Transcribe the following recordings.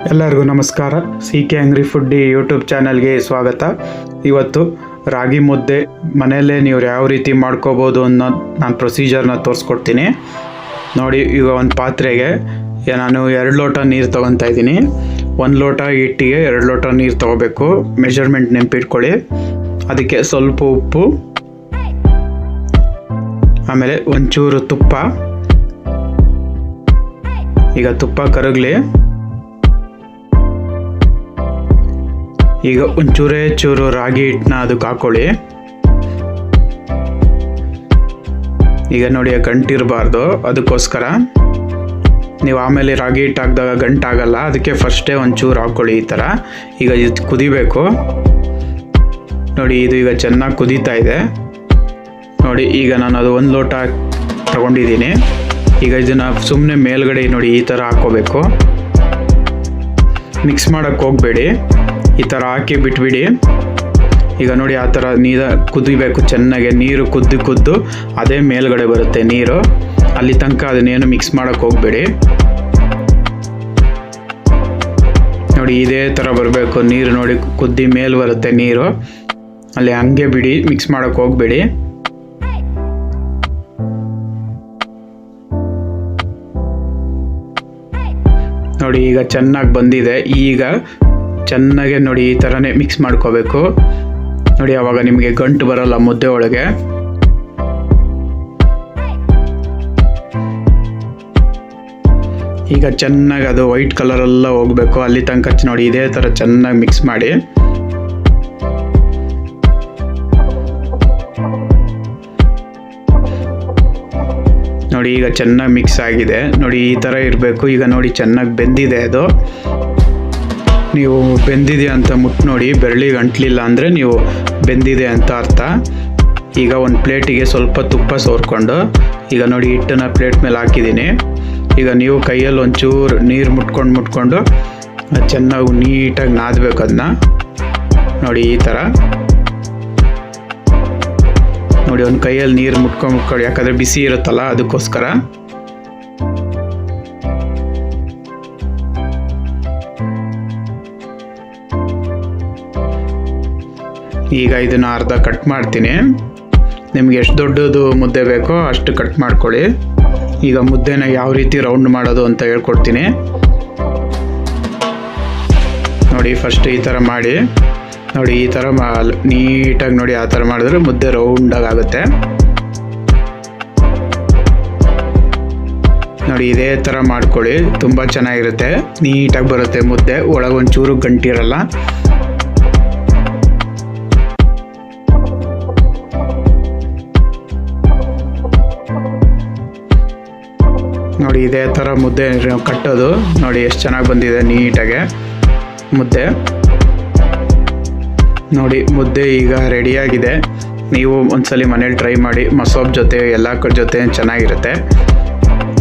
ಎಲ್ಲರಿಗೂ ನಮಸ್ಕಾರ. C K angry foodie YouTube ಚಾನಲ್ಗೆ ಸ್ವಾಗತ. ಇವತ್ತು ರಾಗಿ ಮುದ್ದೆ ಮನೆಯಲ್ಲೇ ನೀವು ಯಾವ ರೀತಿ ಮಾಡ್ಕೋಬೋದು ಅನ್ನೋ ನಾನು ಪ್ರೊಸೀಜರ್ನ ತೋರಿಸ್ಕೊಡ್ತೀನಿ. ನೋಡಿ, ಈಗ ಒಂದು ಪಾತ್ರೆಗೆ ನಾನು ಎರಡು ಲೋಟ ನೀರು ತೊಗೊತಾ ಇದ್ದೀನಿ. ಒಂದು ಲೋಟ ಹಿಟ್ಟಿಗೆ ಎರಡು ಲೋಟ ನೀರು ತೊಗೋಬೇಕು. ಮೆಷರ್ಮೆಂಟ್ ನೆನಪಿಟ್ಕೊಳ್ಳಿ. ಅದಕ್ಕೆ ಸ್ವಲ್ಪ ಉಪ್ಪು, ಆಮೇಲೆ ಒಂಚೂರು ತುಪ್ಪ. ಈಗ ತುಪ್ಪ ಕರಗಲಿ. ಈಗ ಒಂಚೂರೇ ಚೂರು ರಾಗಿ ಹಿಟ್ಟನ್ನ ಅದಕ್ಕೆ ಹಾಕೊಳ್ಳಿ. ಈಗ ನೋಡಿ ಗಂಟಿರಬಾರ್ದು ಅದಕ್ಕೋಸ್ಕರ ನೀವು ಆಮೇಲೆ ರಾಗಿ ಹಿಟ್ಟು ಹಾಕಿದಾಗ ಗಂಟಾಗಲ್ಲ ಅದಕ್ಕೆ ಫಸ್ಟೇ ಒಂಚೂರು ಹಾಕ್ಕೊಳ್ಳಿ ಈ ಥರ. ಈಗ ಇದು ಕುದಿಬೇಕು. ನೋಡಿ, ಇದು ಈಗ ಚೆನ್ನಾಗಿ ಕುದೀತಾ ಇದೆ. ನೋಡಿ, ಈಗ ನಾನು ಅದು ಒಂದು ಲೋಟ ತಗೊಂಡಿದ್ದೀನಿ. ಈಗ ಇದನ್ನು ಸುಮ್ಮನೆ ಮೇಲ್ಗಡೆ ನೋಡಿ ಈ ಥರ ಹಾಕ್ಕೋಬೇಕು. ಮಿಕ್ಸ್ ಮಾಡೋಕ್ಕೆ ಹೋಗಬೇಡಿ. ಈ ಥರ ಹಾಕಿ ಬಿಟ್ಬಿಡಿ. ಈಗ ನೋಡಿ ಆ ಥರ ನೀರ ಕುದಿಬೇಕು, ಚೆನ್ನಾಗೆ ನೀರು ಕುದ್ದು ಕುದ್ದು ಅದೇ ಮೇಲ್ಗಡೆ ಬರುತ್ತೆ ನೀರು. ಅಲ್ಲಿ ತನಕ ಅದನ್ನೇನು ಮಿಕ್ಸ್ ಮಾಡೋಕ್ಕೆ ಹೋಗಬೇಡಿ. ನೋಡಿ ಇದೇ ಥರ ಬರಬೇಕು, ನೀರು ನೋಡಿ ಕುದ್ದಿ ಮೇಲೆ ಬರುತ್ತೆ ನೀರು. ಅಲ್ಲಿ ಹಂಗೆ ಬಿಡಿ ಮಿಕ್ಸ್ ಮಾಡೋಕ್ಕೆ ಹೋಗಬೇಡಿ. ನೋಡಿ ಈಗ ಚೆನ್ನಾಗಿ ಬಂದಿದೆ. ಈಗ ಚೆನ್ನಾಗೆ ನೋಡಿ ಈ ಥರನೇ ಮಿಕ್ಸ್ ಮಾಡ್ಕೋಬೇಕು. ನೋಡಿ ಆವಾಗ ನಿಮಗೆ ಗಂಟು ಬರಲ್ಲ ಮುದ್ದೆ ಒಳಗೆ. ಈಗ ಚೆನ್ನಾಗಿ ಅದು ವೈಟ್ ಕಲರ್ ಎಲ್ಲ ಹೋಗಬೇಕು. ಅಲ್ಲಿ ತನಕ ನೋಡಿ, ಇದೇ ಥರ ಚೆನ್ನಾಗಿ ಮಿಕ್ಸ್ ಮಾಡಿ. ನೋಡಿ ಈಗ ಚೆನ್ನಾಗಿ ಮಿಕ್ಸ್ ಆಗಿದೆ. ನೋಡಿ ಈ ಥರ ಇರಬೇಕು. ಈಗ ನೋಡಿ ಚೆನ್ನಾಗಿ ಬೆಂದಿದೆ ಅದು. ನೀವು ಬೆಂದಿದೆ ಅಂತ ಮುಟ್ಟು ನೋಡಿ ಬೆರಳಿಗೆ ಅಂಟ್ಲಿಲ್ಲ ಅಂದರೆ ನೀವು ಬೆಂದಿದೆ ಅಂತ ಅರ್ಥ. ಈಗ ಒಂದು ಪ್ಲೇಟಿಗೆ ಸ್ವಲ್ಪ ತುಪ್ಪ ಸೋರ್ಕೊಂಡು, ಈಗ ನೋಡಿ ಹಿಟ್ಟನ್ನು ಪ್ಲೇಟ್ ಮೇಲೆ ಹಾಕಿದ್ದೀನಿ. ಈಗ ನೀವು ಕೈಯಲ್ಲಿ ಒಂಚೂರು ನೀರು ಮುಟ್ಕೊಂಡು ಮುಟ್ಕೊಂಡು, ಚೆನ್ನಾಗಿ ನೀಟಾಗಿ ನಾದಬೇಕು ಅದನ್ನ ನೋಡಿ ಈ ಥರ ನೋಡಿ ಒಂದು ಕೈಯಲ್ಲಿ ನೀರು ಮುಟ್ಕೊಂಡು ಮುಟ್ಕೊಂಡು, ಯಾಕಂದರೆ ಬಿಸಿ ಇರುತ್ತಲ್ಲ, ಅದಕ್ಕೋಸ್ಕರ. ಈಗ ಇದನ್ನು ಅರ್ಧ ಕಟ್ ಮಾಡ್ತೀನಿ. ನಿಮ್ಗೆ ಎಷ್ಟು ದೊಡ್ಡದು ಮುದ್ದೆ ಬೇಕೋ ಅಷ್ಟು ಕಟ್ ಮಾಡ್ಕೊಳ್ಳಿ. ಈಗ ಮುದ್ದೆನ ಯಾವ ರೀತಿ ರೌಂಡ್ ಮಾಡೋದು ಅಂತ ಹೇಳ್ಕೊಡ್ತೀನಿ. ನೋಡಿ ಫಸ್ಟ್ ಈ ಥರ ಮಾಡಿ. ನೋಡಿ ಈ ಥರ ಮಾ ನೀಟಾಗಿ ನೋಡಿ ಆ ಥರ ಮಾಡಿದ್ರೆ ಮುದ್ದೆ ರೌಂಡಾಗಿ ಆಗುತ್ತೆ. ನೋಡಿ ಇದೇ ಥರ ಮಾಡ್ಕೊಳ್ಳಿ. ತುಂಬ ಚೆನ್ನಾಗಿರುತ್ತೆ. ನೀಟಾಗಿ ಬರುತ್ತೆ ಮುದ್ದೆ. ಒಳಗೊಂಚೂರು ಗಂಟಿರಲ್ಲ ನೋಡಿ ಇದೇ ಥರ ಮುದ್ದೆ ಕಟ್ಟೋದು. ನೋಡಿ ಎಷ್ಟು ಚೆನ್ನಾಗಿ ಬಂದಿದೆ ನೀಟಾಗೆ. ಮುದ್ದೆ. ನೋಡಿ ಮುದ್ದೆ ಈಗ ರೆಡಿಯಾಗಿದೆ. ನೀವು ಒಂದ್ಸಲಿ ಮನೇಲಿ ಟ್ರೈ ಮಾಡಿ. ಮಸೋಬ್ ಜೊತೆ, ಎಲ್ಲ ಜೊತೆ ಚೆನ್ನಾಗಿರುತ್ತೆ.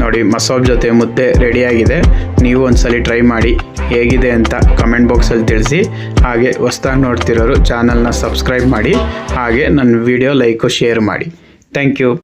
ನೋಡಿ ಮಸೋಬ್ ಜೊತೆ ಮುದ್ದೆ ರೆಡಿಯಾಗಿದೆ. ನೀವು ಒಂದ್ಸಲಿ ಟ್ರೈ ಮಾಡಿ. ಹೇಗಿದೆ ಅಂತ ಕಮೆಂಟ್ ಬಾಕ್ಸಲ್ಲಿ ತಿಳಿಸಿ. ಹಾಗೆ ಹೊಸ್ದಾಗಿ ನೋಡ್ತಿರೋರು ಚಾನಲ್ನ ಸಬ್ಸ್ಕ್ರೈಬ್ ಮಾಡಿ. ಹಾಗೆ ನನ್ನ ವಿಡಿಯೋ ಲೈಕು, ಶೇರ್ ಮಾಡಿ. Thank you.